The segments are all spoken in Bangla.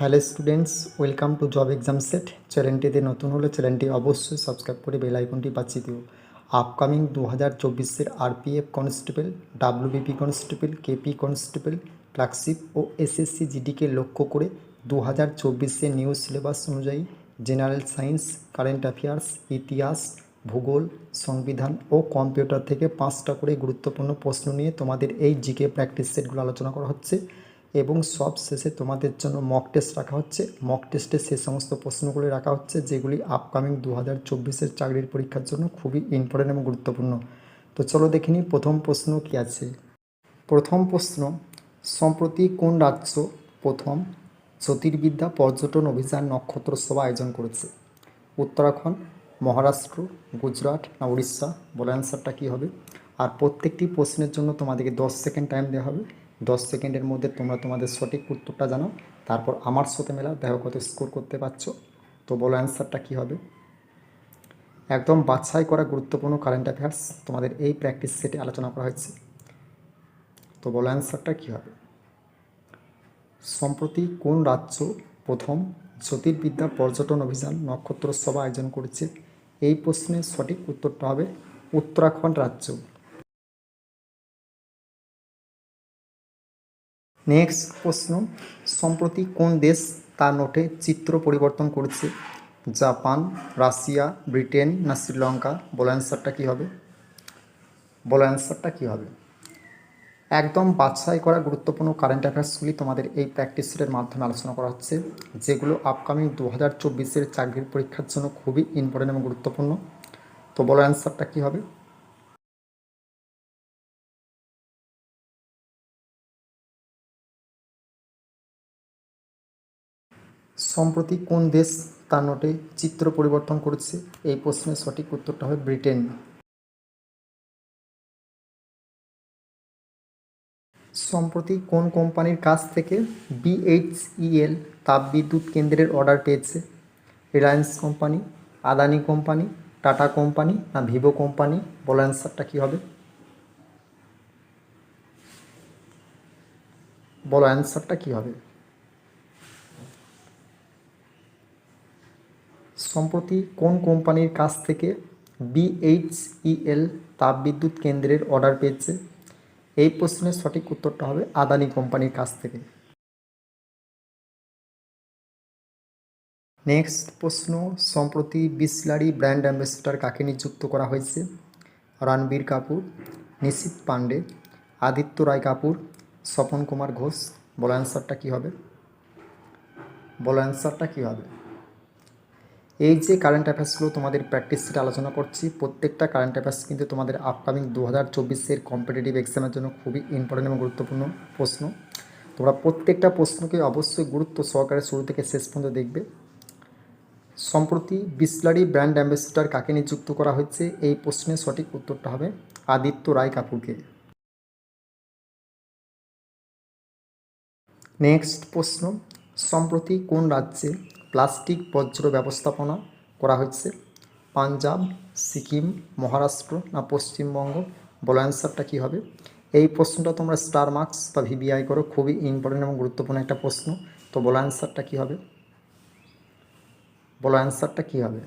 Hello students welcome to job exam set চ্যানেলটিতে নতুন হলে চ্যানেলটি অবশ্যই সাবস্ক্রাইব করে বেল আইকনটি বাঁচিয়ে দিও। আপকামিং দু হাজার চব্বিশের RPF constable WBP constable KP constable clerkship ও এসএসসি জিডিকে লক্ষ্য করে দু হাজার চব্বিশে নিউ সিলেবাস অনুযায়ী জেনারেল সায়েন্স কারেন্ট অ্যাফেয়ার্স ইতিহাস, ভূগোল, সংবিধান ও কম্পিউটার থেকে পাঁচটা করে গুরুত্বপূর্ণ প্রশ্ন নিয়ে তোমাদের এই জিকে প্র্যাকটিস সেটগুলো আলোচনা করা হচ্ছে। এবং সব শেষে তোমাদের জন্য মক টেস্ট রাখা হচ্ছে। মক টেস্টে সে সমস্ত প্রশ্নগুলি রাখা হচ্ছে, যেগুলি আপকামিং দু হাজার চব্বিশের চাকরির পরীক্ষার জন্য খুবই ইম্পর্টেন্ট এবং গুরুত্বপূর্ণ। তো চলো দেখে নিই প্রথম প্রশ্ন কী আছে। প্রথম প্রশ্ন, সম্প্রতি কোন রাজ্য প্রথম জ্যোতির্বিদ্যা পর্যটন অভিযান নক্ষত্র সভা আয়োজন করেছে? উত্তরাখণ্ড, মহারাষ্ট্র, গুজরাট না উড়িষ্যা? বলে অ্যান্সারটা কী হবে? আর প্রত্যেকটি প্রশ্নের জন্য তোমাদেরকে দশ সেকেন্ড টাইম দেওয়া হবে। দশ সেকেন্ডের মধ্যে তোমরা তোমাদের সঠিক উত্তরটা জানাও তারপর আমার সাথে মেলা দেখো কত স্কোর করতে পারছ। তো বলো অ্যান্সারটা কী হবে? একদম বাছাই করা গুরুত্বপূর্ণ কারেন্ট অ্যাফেয়ার্স তোমাদের এই প্র্যাকটিস সেটে আলোচনা করা হয়েছে। তো বলো অ্যান্সারটা কী হবে? সম্প্রতি কোন রাজ্য প্রথম জ্যোতির্বিদ্যা পর্যটন অভিযান নক্ষত্র সভা আয়োজন করেছে? এই প্রশ্নের সঠিক উত্তরটা হবে উত্তরাখণ্ড রাজ্য। নেক্সট প্রশ্ন, সম্প্রতি কোন দেশ তার নোটে চিত্র পরিবর্তন করেছে? জাপান, রাশিয়া, ব্রিটেন না শ্রীলঙ্কা? বলো অ্যান্সারটা কী হবে? বলো অ্যান্সারটা কী হবে? একদম বাছাই করা গুরুত্বপূর্ণ কারেন্ট অ্যাফেয়ার্সগুলি তোমাদের এই প্র্যাকটিস সেটের মাধ্যমে আলোচনা করা হচ্ছে, যেগুলো আপকামিং দু হাজার চব্বিশের চাকরির পরীক্ষার জন্য খুবই ইম্পর্টেন্ট এবং গুরুত্বপূর্ণ। তো বলো অ্যান্সারটা কী হবে? সম্প্রতি কোন দেশ তার নোটে চিত্র পরিবর্তন করেছে? এই প্রশ্নের সঠিক উত্তরটা হবে ব্রিটেন। সম্প্রতি কোন কোম্পানির কাছ থেকে বিএইচইএল তাপবিদ্যুৎ কেন্দ্রের অর্ডার পেয়েছে? Reliance company, Adani company, Tata company না ভিভো কোম্পানি? বলো অ্যান্সারটা কী হবে? বলো অ্যান্সারটা কী হবে? সম্প্রতি কোন কোম্পানির কাছ থেকে বিএইচইএল তাপবিদ্যুৎ কেন্দ্রের অর্ডার পেয়েছে? এই প্রশ্নের সঠিক উত্তরটা হবে আদানি কোম্পানির কাছ থেকে। নেক্সট প্রশ্ন, সম্প্রতি বিসলারি ব্র্যান্ড অ্যাম্বাসেডর কাকে নিযুক্ত করা হয়েছে? রণবীর কাপুর, নিশিত পান্ডে আদিত্য রায় কাপুর, স্বপন কুমার ঘোষ, বলো অ্যান্সারটা কী হবে? বলো অ্যান্সারটা কী হবে? এই যে কারেন্ট অ্যাফেয়ার্সগুলো তোমাদের প্র্যাকটিস সেটা আলোচনা করছি, প্রত্যেকটা কারেন্ট অ্যাফেয়ার্স কিন্তু তোমাদের আপকামিং দু হাজার চব্বিশের কম্পিটিটিভ এক্সামের জন্য খুবই ইম্পর্টেন্ট এবং গুরুত্বপূর্ণ প্রশ্ন। তোমরা প্রত্যেকটা প্রশ্নকে অবশ্যই গুরুত্ব সহকারে শুরু থেকে শেষ পর্যন্ত দেখবে। সম্প্রতি বিসলারি ব্র্যান্ড অ্যাম্বাসেডর কাকে নিযুক্ত করা হয়েছে, এই প্রশ্নের সঠিক উত্তরটা হবে আদিত্য রায় কাপুরকে। নেক্সট প্রশ্ন, সম্প্রতি কোন রাজ্যে প্লাস্টিক বজ্র ব্যবস্থাপনা করা হচ্ছে। পাঞ্জাব, সিকিম, মহারাষ্ট্র না পশ্চিমবঙ্গ? বলো অ্যান্সারটা কী হবে? এই প্রশ্নটা তোমরা স্টার মার্কস বা ভিবিআই করো, খুবই ইম্পর্টেন্ট এবং গুরুত্বপূর্ণ একটা প্রশ্ন। তো বলো অ্যান্সারটা কী হবে? বলো অ্যান্সারটা কী হবে?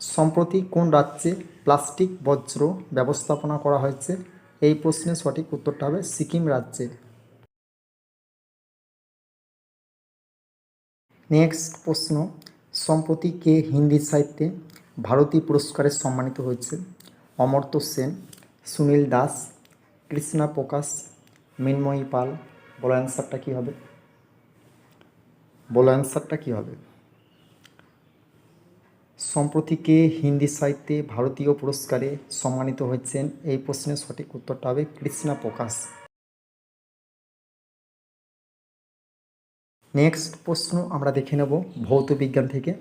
সম্প্রতি কোন রাজ্যে প্লাস্টিক বজ্র ব্যবস্থাপনা করা হয়েছে? এই প্রশ্নের সঠিক উত্তরটা হবে সিকিম রাজ্যে। নেক্সট প্রশ্ন, সম্প্রতি কে হিন্দি সাহিত্যে ভারতী পুরস্কারে সম্মানিত হয়েছে? অমর্ত্য সেন, সুনীল দাস, কৃষ্ণা প্রকাশ, মৃন্ময়ী পাল। বলো অ্যান্সারটা কী হবে? বলো অ্যান্সারটা কী হবে? সম্প্রতি কে হিন্দি সাহিত্যে ভারতীয় পুরস্কারে সম্মানিত হয়েছেন? এই প্রশ্নের সঠিক উত্তরটা হবে কৃষ্ণা প্রকাশ। নেক্সট প্রশ্ন আমরা দেখে নেব ভৌত বিজ্ঞান থেকে।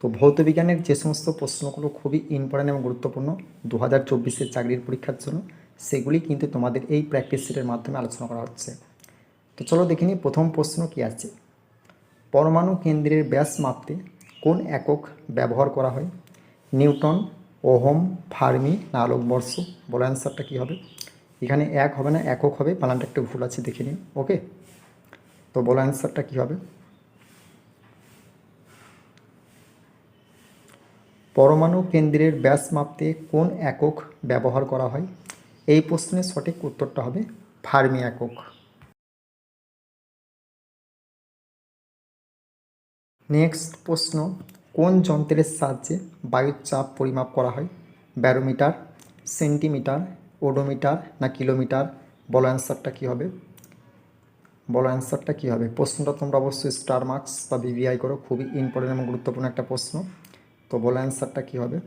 তো ভৌত বিজ্ঞানের যে সমস্ত প্রশ্নগুলো খুবই ইম্পর্টেন্ট এবং গুরুত্বপূর্ণ দু হাজার চব্বিশের চাকরির পরীক্ষার জন্য, সেগুলি কিন্তু তোমাদের এই প্র্যাকটিস সেটের মাধ্যমে আলোচনা করা হচ্ছে। তো চলো দেখে নিই প্রথম প্রশ্ন কী আছে। পরমাণু কেন্দ্রের ব্যাস মাপতে কোন একক ব্যবহার করা হয়? নিউটন, ওহম, ফার্মি না আলোকবর্ষ বলো অ্যান্সারটা কী হবে? এখানে এক হবে না, একক হবে, বানানটা একটু ভুল আছে, দেখে নিন ওকে তো বলো অ্যান্সারটা কী হবে পরমাণু কেন্দ্রের ব্যাস মাপতে কোন একক ব্যবহার করা হয়? এই প্রশ্নের সঠিক উত্তরটা হবে ফার্মি একক। নেক্সট প্রশ্ন, কোন যন্ত্রের সাহায্যে বায়ুর চাপ পরিমাপ করা হয়? ব্যারোমিটার, সেন্টিমিটার, ওডোমিটার না কিলোমিটার? বলো অ্যান্সারটা কী হবে? বলো অ্যান্সারটা কী হবে? প্রশ্নটা তোমরা অবশ্যই স্টার মার্কস বা বিবিআই করো, খুবই ইম্পর্টেন্ট এবং গুরুত্বপূর্ণ একটা প্রশ্ন। তো বলো অ্যান্সারটা কী হবে?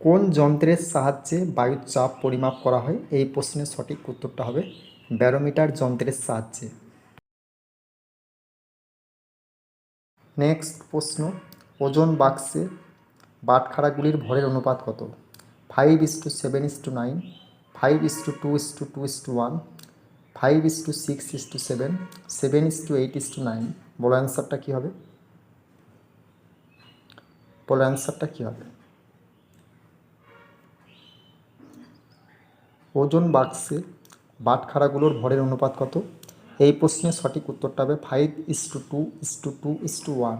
কোন যন্ত্রের সাহায্যে বায়ুর চাপ পরিমাপ করা হয়? এই প্রশ্নের সঠিক উত্তরটা হবে ব্যারোমিটার যন্ত্রের সাহায্যে। নেক্সট প্রশ্ন, ওজন বাক্সে বাটখারাগুলির ভরের অনুপাত কত? Five is to seven is to nine five is to two is to two is to one five is to six is to seven seven is to eight is to nine বলো অ্যান্সারটা কী হবে বলো অ্যান্সারটা কী হবে ওজন বাক্সে বাটখারাগুলোর ভরের অনুপাত কত এই প্রশ্নের সঠিক উত্তরটা হবে five is to two is to two is to one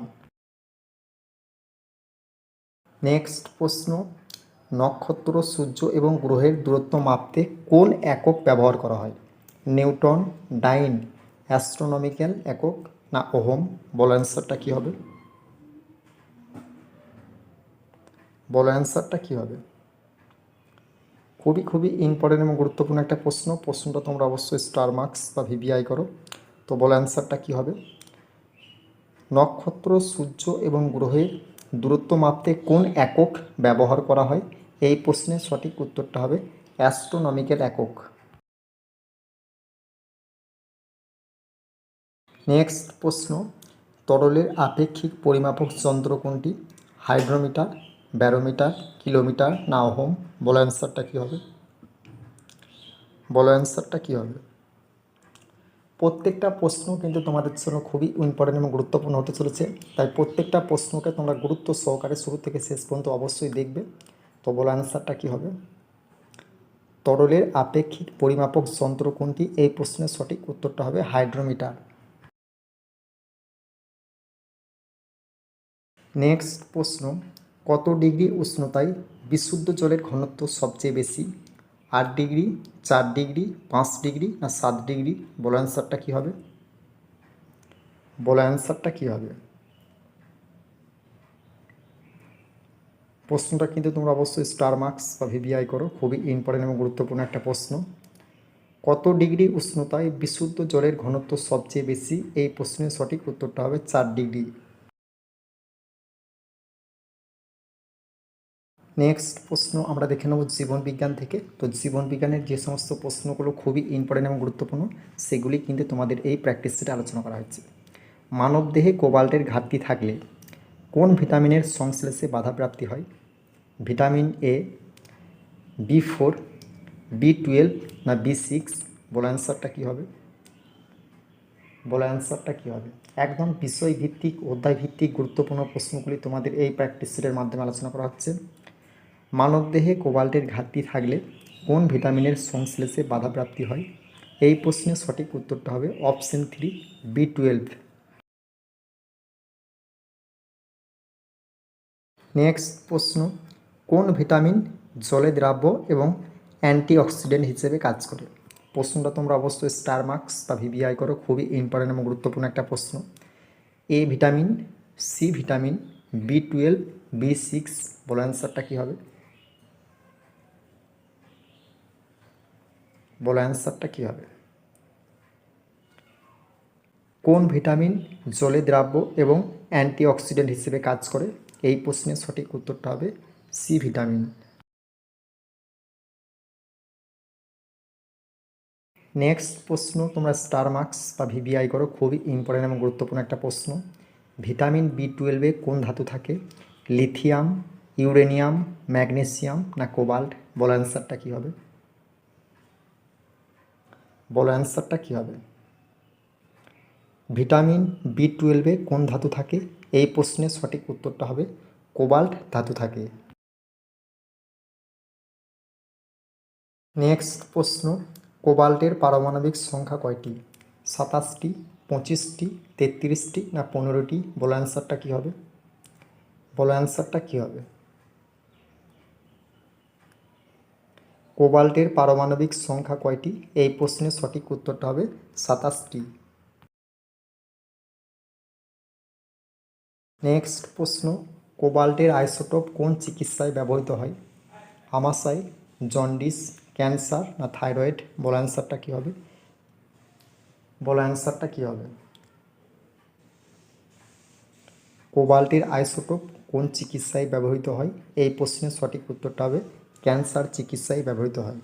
next প্রশ্ন নক্ষত্র, সূর্য এবং গ্রহের দূরত্ব মাপতে কোন একক ব্যবহার করা হয়? নিউটন, ডাইন, অ্যাস্ট্রোনমিক্যাল একক, না ওহম? বলো অ্যান্সারটা কী হবে? বলো অ্যান্সারটা কী হবে? খুবই খুবই ইম্পর্টেন্ট এবং গুরুত্বপূর্ণ একটা প্রশ্ন। প্রশ্নটা তোমরা অবশ্যই স্টার মার্কস বা ভিভিআই করো। তো বলো অ্যান্সারটা কী হবে? নক্ষত্র, সূর্য এবং গ্রহের দূরত্ব মাপতে কোন একক ব্যবহার করা হয়? এই প্রশ্নের সঠিক উত্তরটা হবে অ্যাস্ট্রোনমিক্যাল একক। নেক্সট প্রশ্ন, তরলের আপেক্ষিক পরিমাপক যন্ত্র কোনটি? হাইড্রোমিটার, ব্যারোমিটার, কিলোমিটার না ওহম? বলো অ্যান্সারটা কী হবে? বলো অ্যান্সারটা কী হবে? প্রত্যেকটা প্রশ্ন কিন্তু তোমাদের জন্য খুবই ইম্পর্টেন্ট এবং গুরুত্বপূর্ণ হতে চলেছে। তাই প্রত্যেকটা প্রশ্নকে তোমরা গুরুত্ব সহকারে শুরু থেকে শেষ পর্যন্ত অবশ্যই দেখবে। তো বলো অ্যান্সারটা কী হবে? তরলের আপেক্ষিক পরিমাপক যন্ত্র কোনটি? এই প্রশ্নের সঠিক উত্তরটা হবে হাইড্রোমিটার। নেক্সট প্রশ্ন, কত ডিগ্রি উষ্ণতায় বিশুদ্ধ জলের ঘনত্ব সবচেয়ে বেশি? আট ডিগ্রি, চার ডিগ্রি, পাঁচ ডিগ্রি না সাত ডিগ্রি? বলো অ্যান্সারটা কী হবে? বলো অ্যান্সারটা কী হবে? প্রশ্নটা কিন্তু তোমরা অবশ্যই স্টার মার্কস বা ভিভিআই করো, খুবই ইম্পর্টেন্ট এবং গুরুত্বপূর্ণ একটা প্রশ্ন। কত ডিগ্রি উষ্ণতায় বিশুদ্ধ জলের ঘনত্ব সবচেয়ে বেশি? এই প্রশ্নের সঠিক উত্তরটা হবে চার ডিগ্রি। নেক্সট প্রশ্ন আমরা দেখে নেব জীবন বিজ্ঞান থেকে। তো জীবন বিজ্ঞানের যে সমস্ত প্রশ্নগুলো খুবই ইম্পর্টেন্ট এবং গুরুত্বপূর্ণ, সেগুলি কিন্তু তোমাদের এই প্র্যাকটিস সেটে আলোচনা করা হয়েছে। মানবদেহে কোবাল্টের ঘাটতি থাকলে কোন ভিটামিনের সংশ্লেষে বাধাপ্রাপ্তি হয়? Vitamin A B four B twelve না বি সিক্স বলো অ্যান্সারটা কী হবে? বলো অ্যান্সারটা কী হবে? একদম বিষয়ভিত্তিক, অধ্যায়ভিত্তিক, গুরুত্বপূর্ণ প্রশ্নগুলি তোমাদের এই প্র্যাকটিস সেটের মাধ্যমে আলোচনা করা হচ্ছে। মানবদেহে কোবাল্টের ঘাটতি থাকলে কোন ভিটামিনের সংশ্লেষে বাধাপ্রাপ্তি হয়? এই প্রশ্নের সঠিক উত্তরটা হবে option three B twelve next প্রশ্ন কোন ভিটামিন জলে দ্রাব্য এবং অ্যান্টিঅক্সিডেন্ট হিসেবে কাজ করে? প্রশ্নটা তোমরা অবশ্যই স্টার মার্কস বা ভিভিআই করো, খুবই ইম্পর্টেন্ট এবং গুরুত্বপূর্ণ একটা প্রশ্ন। A vitamin, C vitamin, B twelve, B six বলো অ্যান্সারটা কী হবে? বলো অ্যান্সারটা কী হবে? কোন ভিটামিন জলে দ্রাব্য এবং অ্যান্টিঅক্সিডেন্ট হিসেবে কাজ করে? এই প্রশ্নের সঠিক উত্তরটা হবে সি ভিটামিন নেক্সট প্রশ্ন, তোমরা স্টার মার্কস বা ভিভিআই করো, খুবই ইম্পর্টেন্ট এবং গুরুত্বপূর্ণ একটা প্রশ্ন। ভিটামিন বি টুয়েলভে কোন ধাতু থাকে? লিথিয়াম ইউরেনিয়াম ম্যাগনেসিয়াম না কোবাল্ট বলো অ্যান্সারটা কী হবে? বলো অ্যান্সারটা কী হবে? ভিটামিন বি টুয়েলভে কোন ধাতু থাকে? এই প্রশ্নের সঠিক উত্তরটা হবে কোবাল্ট ধাতু থাকে। নেক্সট প্রশ্ন, কোবাল্টের পারমাণবিক সংখ্যা কয়টি? সাতাশটি, পঁচিশটি, তেত্রিশটি না পনেরোটি? বলো অ্যান্সারটা কী হবে? বলো অ্যান্সারটা কী হবে? কোবাল্টের পারমাণবিক সংখ্যা কয়টি? এই প্রশ্নের সঠিক উত্তরটা হবে সাতাশটি। নেক্সট প্রশ্ন, কোবাল্টের আইসোটোপ কোন চিকিৎসায় ব্যবহৃত হয়? আমাশাই জন্ডিস ক্যান্সার না থাইরয়েড? বলো অ্যান্সারটা কী হবে? বলো অ্যান্সারটা কী হবে? কোবাল্টের আইসোটোপ কোন চিকিৎসায় ব্যবহৃত হয়? এই প্রশ্নের সঠিক উত্তরটা হবে, ক্যান্সার চিকিৎসায় ব্যবহৃত হয়।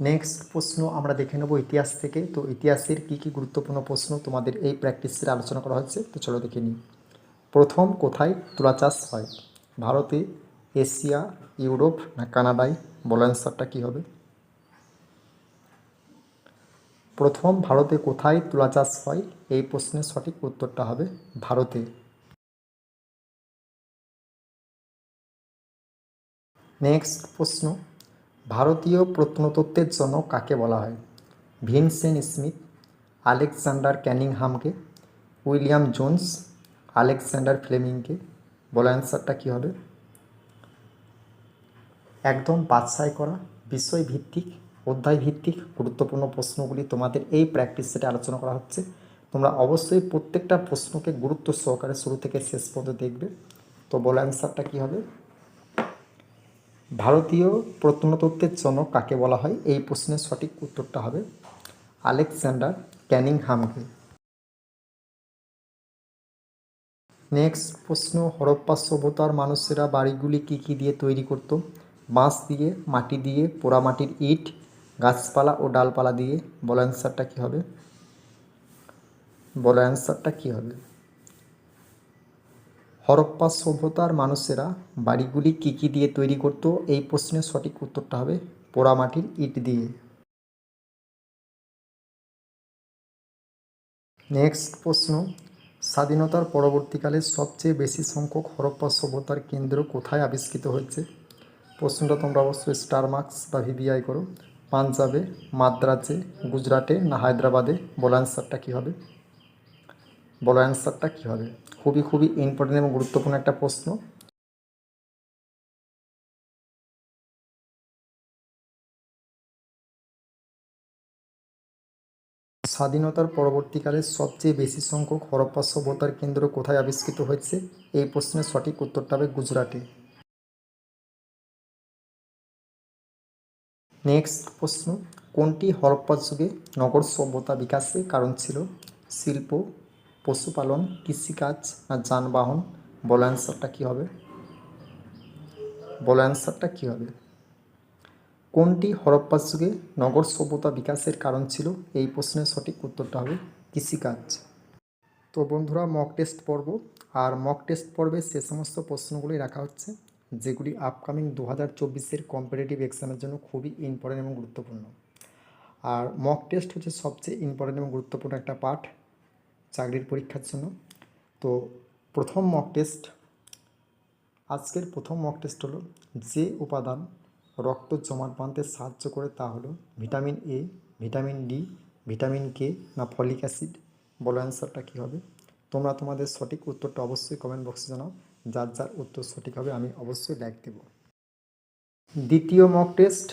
নেক্সট প্রশ্ন আমরা দেখে নেব ইতিহাস থেকে। তো ইতিহাসের কী কী গুরুত্বপূর্ণ প্রশ্ন তোমাদের এই প্র্যাকটিসের আলোচনা করা হচ্ছে? তো চলো দেখে নিই। প্রথম, কোথায় তুলা চাষ হয়? ভারতে এশিয়া, ইউরোপ না কানাডায় বলো অ্যান্সারটা কী হবে? প্রথম ভারতে কোথায় তুলা চাষ হয়? এই প্রশ্নের সঠিক উত্তরটা হবে ভারতে। নেক্সট প্রশ্ন, ভারতীয় প্রত্নতত্ত্বের জনক কাকে বলা হয়? ভিনসেন স্মিথ, আলেকজান্ডার ক্যানিংহামকে, উইলিয়াম জোন্স, আলেকজান্ডার ফ্লেমিংকে বলা অ্যান্সারটা কী হবে? একদম বাছাই করা বিষয় ভিত্তিক অধ্যায় ভিত্তিক গুরুত্বপূর্ণ প্রশ্নগুলি তোমাদের এই প্র্যাকটিস সেটে আলোচনা করা হচ্ছে। তোমরা অবশ্যই প্রত্যেকটা প্রশ্নকে গুরুত্ব সহকারে শুরু থেকে শেষ পর্যন্ত দেখবে। তো বলো অ্যান্সারটা কী হবে? ভারতীয় প্রত্নতত্ত্বের জন্য কাকে বলা হয়? এই প্রশ্নের সঠিক উত্তরটা হবে আলেকজান্ডার ক্যানিংহামকে। নেক্সট প্রশ্ন, হরপ্পা সভ্যতার মানুষেরা বাড়িগুলি কী কী দিয়ে তৈরি করত? বাঁশ দিয়ে, মাটি দিয়ে পোড়ামাটির ইট, গাছপালা ও ডালপালা দিয়ে। বলো অ্যান্সারটা কী হবে? বলো অ্যান্সারটা কী হবে? হরপ্পা সভ্যতার মানুষেরা বাড়িগুলি কী কী দিয়ে তৈরি করত? এই প্রশ্নের সঠিক উত্তরটা হবে পোড়ামাটির ইট দিয়ে। নেক্সট প্রশ্ন, স্বাধীনতার পরবর্তীকালে সবচেয়ে বেশি সংখ্যক হরপ্পা সভ্যতার কেন্দ্র কোথায় আবিষ্কৃত হয়েছে? প্রশ্নটা তোমরা অবশ্যই স্টার মার্কস বা ভিভিআই করো। পাঞ্জাবে, মাদ্রাজে, গুজরাটে না হায়দ্রাবাদে? বলো অ্যান্সারটা কী হবে? বলো অ্যান্সারটা কী হবে? খুবই খুবই ইম্পর্টেন্ট এবং গুরুত্বপূর্ণ একটা প্রশ্ন। স্বাধীনতার পরবর্তীকালে সবচেয়ে বেশি সংখ্যক হরপ্পা সভ্যতার কেন্দ্র কোথায় আবিষ্কৃত হয়েছে? এই প্রশ্নের সঠিক উত্তরটা হবে গুজরাটে। নেক্সট প্রশ্ন, কোনটি হরপ্পা যুগে নগর সভ্যতা বিকাশে কারণ ছিল? শিল্প, পশুপালন, কৃষিকাজ না যানবাহন? বলো অ্যান্সারটা কী হবে? বলো অ্যান্সারটা কী হবে? কোনটি হরপ্পা যুগে নগর সভ্যতা বিকাশের কারণ ছিল? এই প্রশ্নের সঠিক উত্তরটা হবে কৃষিকাজ। তো বন্ধুরা মক টেস্ট পর্ব, আর মক টেস্ট পর্বে সে সমস্ত প্রশ্নগুলি রাখা হচ্ছে। যেগুলি আপকামিং দু হাজার চব্বিশের কম্পিটিটিভ এক্সামের জন্য খুবই ইম্পর্টেন্ট এবং গুরুত্বপূর্ণ। আর মক টেস্ট হচ্ছে সবচেয়ে ইম্পর্টেন্ট এবং গুরুত্বপূর্ণ একটা পার্ট চাকরির পরীক্ষার জন্য। তো প্রথম মক টেস্ট আজকের প্রথম মক টেস্ট হলো যে উপাদান রক্ত জমাট বাঁধতে সাহায্য করে তা হলো vitamin A vitamin D vitamin K না ফলিক অ্যাসিড বলো অ্যান্সারটা কী হবে? তোমরা তোমাদের সঠিক উত্তরটা অবশ্যই কমেন্ট বক্সে জানাও। যার যার উত্তর সঠিক হবে, আমি অবশ্যই লাইক দেব। দ্বিতীয় মক টেস্ট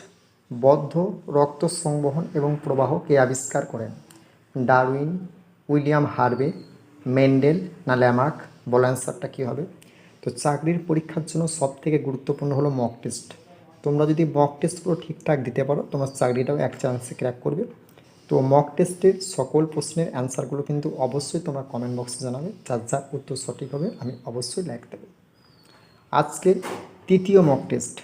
বদ্ধ রক্ত সংবহন এবং প্রবাহ কে আবিষ্কার করেন ডারউইন, উইলিয়াম হার্বে মেন্ডেল না ল্যামার্ক, বলো অ্যান্সারটা কী হবে? তো চাকরির পরীক্ষার জন্য সব থেকে গুরুত্বপূর্ণ হলো মক টেস্ট তোমরা যদি মক টেস্টগুলো ঠিকঠাক দিতে পারো, তোমার চাকরিটাও এক চান্সে ক্র্যাক করবে। তো মক টেস্টের সকল প্রশ্নের অ্যান্সারগুলো কিন্তু অবশ্যই তোমরা কমেন্ট বক্সে জানাবে। যার যার উত্তর সঠিক হবে, আমি অবশ্যই লাইক দেবো। আজকের তৃতীয় মক টেস্ট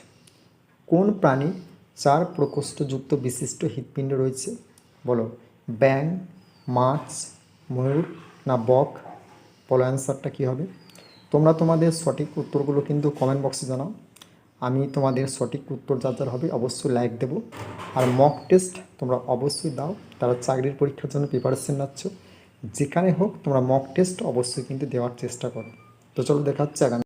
কোন প্রাণী চার প্রকোষ্ঠযুক্ত বিশিষ্ট হৃৎপিণ্ড রয়েছে? বলো ব্যাং মাছ, ময়ূর না বক? বলো অ্যান্সারটা কী হবে? তোমরা তোমাদের সঠিক উত্তরগুলো কিন্তু কমেন্ট বক্সে জানাও। আমি তোমাদের সঠিক উত্তর যার যার হবে অবশ্যই লাইক দেবো। আর মক টেস্ট তোমরা অবশ্যই দাও। তারা চাকরির পরীক্ষার জন্য প্রিপারেশন নিচ্ছ। যেখানে হোক তোমরা মক টেস্ট অবশ্যই কিন্তু দেওয়ার চেষ্টা করো। তো চলো দেখা হচ্ছে আগামী